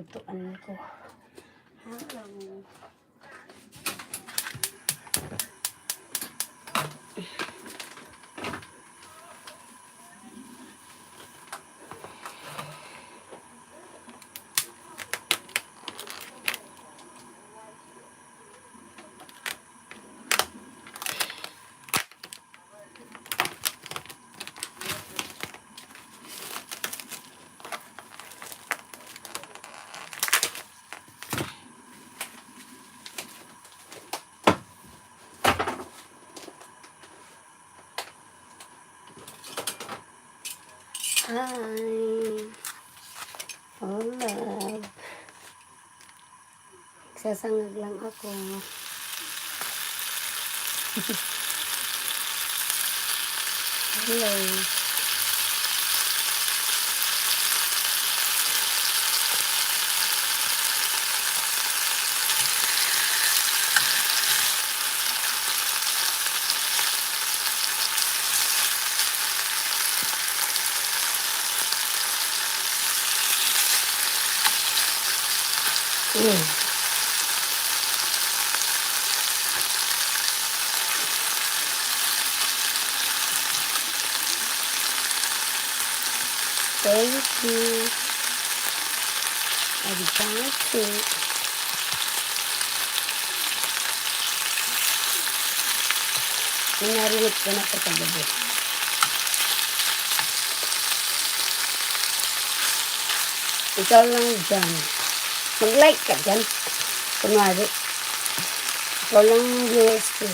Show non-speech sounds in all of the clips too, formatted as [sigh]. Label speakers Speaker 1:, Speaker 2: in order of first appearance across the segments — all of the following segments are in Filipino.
Speaker 1: lutuan ko. Hello. Hi. Oh, love. Sasangag lang ako. [laughs] Hello. Thank you. Arigato. Pinarinig ko na ito kagabi. Ikaw lang dyan. Mag-like ka dyan. Kunwari. Ikaw lang viewers ko. [laughs]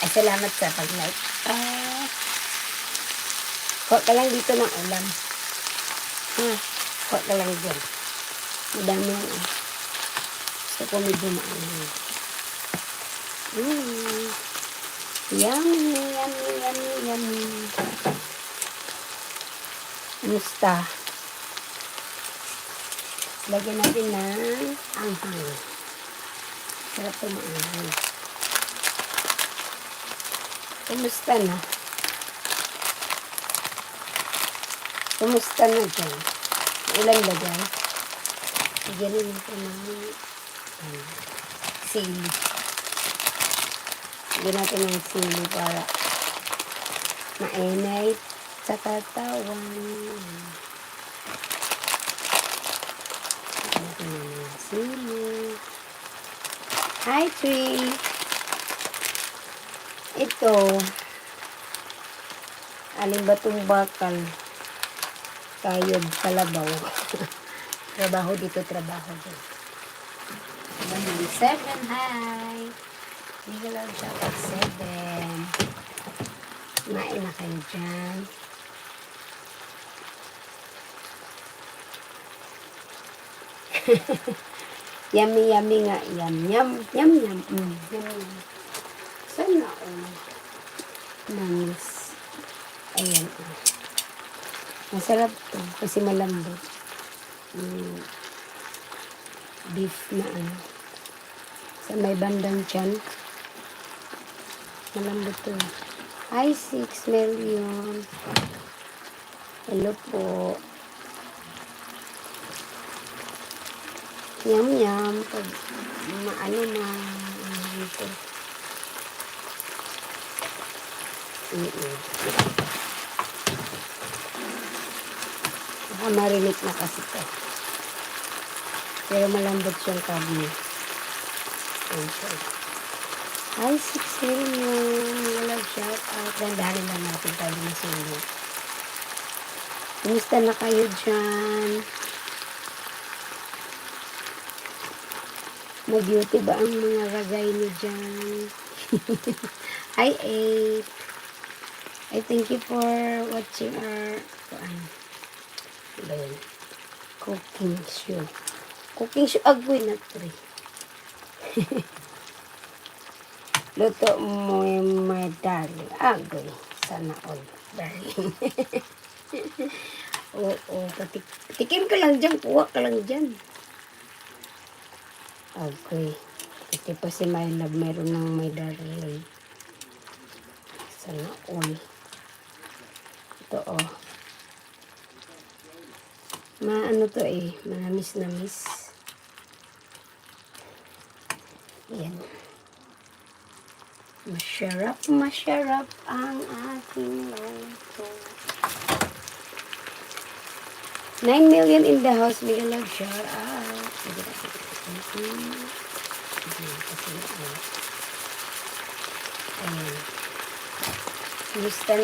Speaker 1: Ay, salamat sa pag-like. Ah. Kuha ka lang dito ng ulam. Ha? Kuha ka lang dyan. Madami yan eh. Gusto ko may dumaan. Mm. Yummy, yummy, yummy, yummy. Kamusta? Lagyan natin ng anghang. Sarap ito ng anghang. Kumusta na? Kumusta na dyan? Ulan ba dyan? Lagyan na natin ng ano, sili. Lagyan natin ng sili para mainay sa katawan. Lagyan natin ng sili. Hi, Tree! Ito, aling batong bakal, kayod kalabaw. [laughs] trabaho dito, trabaho dito. Ganun, seven, hi! Hindi ko lang pag seven. Kumain na kayo dyan. [laughs] yummy, yummy nga. Yum, yum, yum, yum. Mm, yum, yum. Sana all. Namis. Ayan. Masarap to kasi malambot. Mm, beef na ano. Sa may bandang tiyan. Malambot to. Hi, 6 million. Hello po. Yum. Pag maano na, ano ito. Mm-mm. Baka marinig na kasi to. Pero malambot siyang karne. Ayan siya. Hi, 6 million. Wala shout out. Dandahanin lang natin tayo ng sulo. Kumusta na kayo dyan? Mag-beauty ba ang mga ragay niyo dyan? [laughs] Hi, 8. I thank you for watching our ano ba cooking show. Cooking show. Agoy na tre. [laughs] Luto mo yung my darling. Agoy. Sana all. Darling. [laughs] Oo, patik patikim ka lang dyan. Kuha ka lang dyan. Agoy. Pati pa si My Love meron ng my darling. Sana all. Ito oh. Ma ano to eh, manamis na miss. Yan. Masarap, masarap ang ating luto. 9 million in the house. Mega love shout out. Sige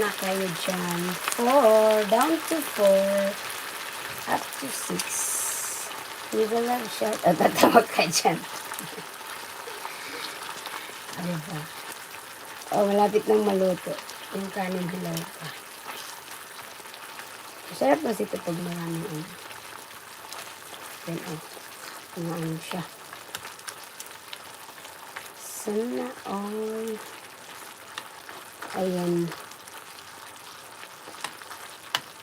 Speaker 1: na, kayo dyan? 4, down to 4, up to 6. Mega love shout out. Tatawag ka dyan. [laughs] ano ba? Oh, malapit nang maluto. Yung kanin hilaw pa. Masarap kasi ito pag maraming ano. Then, oh. Ano ano siya. Sana all. Ayan.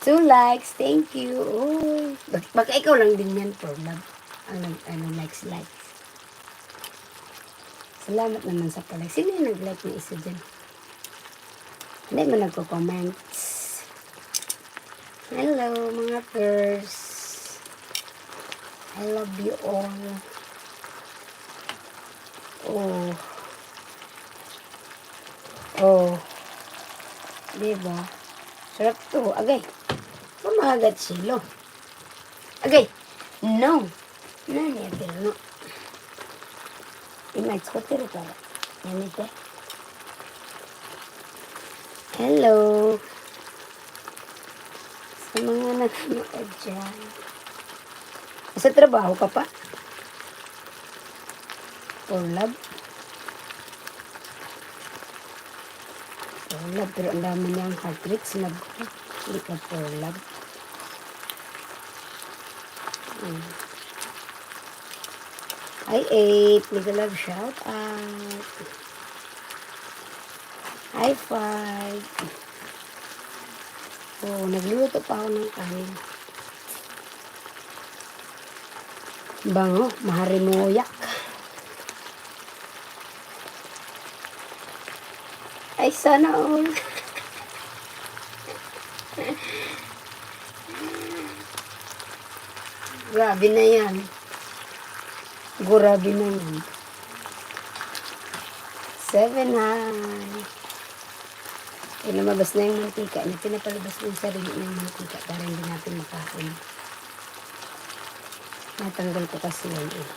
Speaker 1: Two likes. Thank you. Oh. Bak baka ikaw lang din yan for love. Nag, ano, likes, likes. Salamat naman sa palike. Sino yung nag-like na isa dyan? Hindi mo nagko-comments. Hello, mga pers. I love you all. Oh. Oh. Diba? Sarap to. Agay. Mamahagat silo. Agay. No. Nani agay no. Image ko tiro para. Yan ito. Hello. Sa mga nanonood dyan. Sa trabaho ka pa? For love? For love. Pero ang dami niyang heart tricks. Nag hindi ka for love. Hmm. Hi, eight. Mega love shout out. High five. Oh, nagluluto pa ako ng kanin. Bango, maharimuyak. Ay, sana all. [laughs] Grabe na yan. Grabe na yan. Seven high. Eh, lumabas na yung mantika. Pinapalabas mo yung sarili ng mantika para hindi natin makain. Natanggal ko kasi yan eh.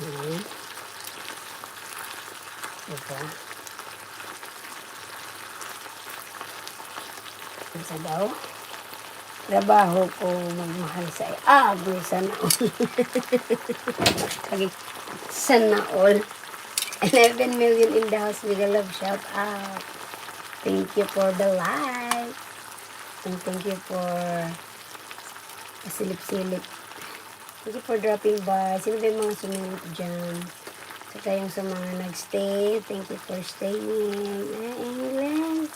Speaker 1: Ayan. Diba? Ano sa daw? Trabaho ko magmahal sa Ah, boy, sana all. [laughs] Lagi, sana all. 11 million in the house. Mega love shout out. Thank you for the like. And thank you for silip-silip. Thank you for dropping by. Sino ba yung mga sumilip dyan? Saka yung sa mga nagstay. Thank you for staying. Ah, England.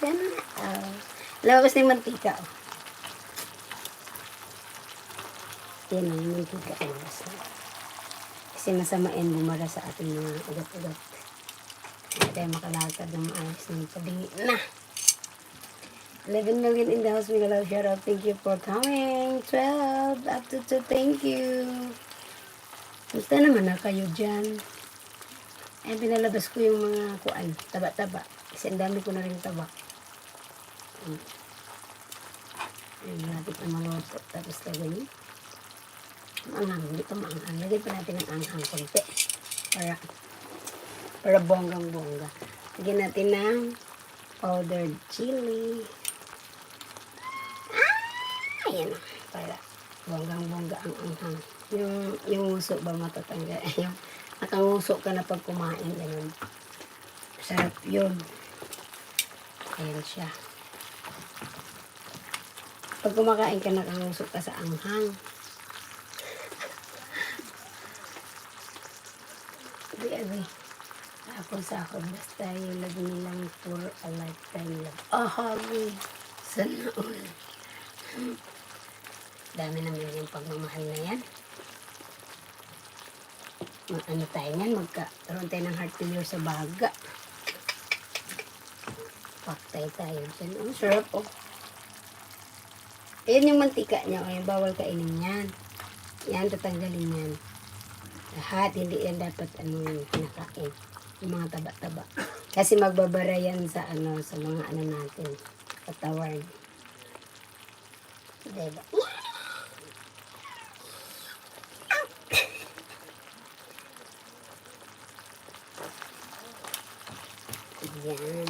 Speaker 1: Sana. Oh. Labas na yung mantika. Oh. Yan ang mantika. Labas na. Kasi masama yan bumara sa ating mga ugat-ugat. Hindi tayo makalakad ng maayos ng pabingi na. 11 million in the house. Mega love shout out. Thank you for coming. 12 up to 2. Thank you. Gusto naman na kayo dyan. Ay, pinalabas ko yung mga kuan, taba-taba. Kasi ang dami ko na rin taba. Hmm. Ayun, malapit na maluto. Tapos lagay niyo. Maanghang, hindi pa maanghang. Lagay pa natin ang anghang konti. Para, para bonggang-bongga. Lagyan natin ng powdered chili. Ayan. Para bonggang-bongga ang anghang. Yung, yung nguso ba matatanggal? [laughs] Yung nakanguso ka na pag kumain. Ganun. Sarap yun. Ayan siya. Pag kumakain ka, nakanguso ka sa anghang. Abi, abi. Ako sa ako, basta yung lagi nilang for a lifetime love. Oh, habi. Sana all. Dami naman yung pagmamahal na yan. Mag, ano tayo yan, magkaroon tayo ng heart failure sa baga. Paktay tayo dyan. Ang sarap oh. Ayan yung mantika niya. O, yung bawal kainin yan. Yan, tatanggalin yan. Lahat, hindi yan dapat ano yung. Yung mga taba-taba. Kasi magbabara yan sa ano, sa mga ano natin. Katawan. Diba? Yan.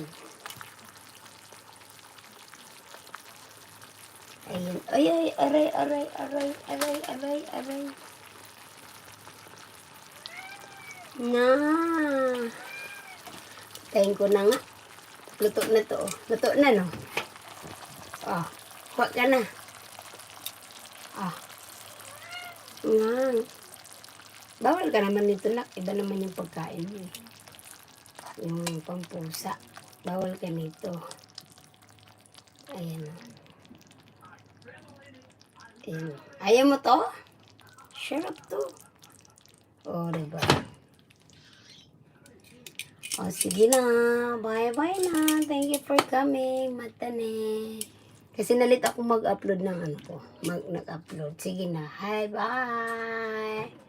Speaker 1: Ayan. Ay, ay, aray, aray, aray, aray, aray, aray. Na. Tayin ko na nga. Luto na to. oh. Luto na, no? Oh, kuha ka na. Ah. Nga. Bawal ka naman nito, nak. Iba naman yung pagkain mo. eh. Yung pampusa. Bawal ka nito. Ayan. Ayan. Ayaw mo to? Sarap to. Oh, diba? Oh, sige na. Bye-bye na. Thank you for coming. Matane. Kasi nalit ako mag-upload ng ano ko. Mag nag-upload. Sige na. Hi, bye.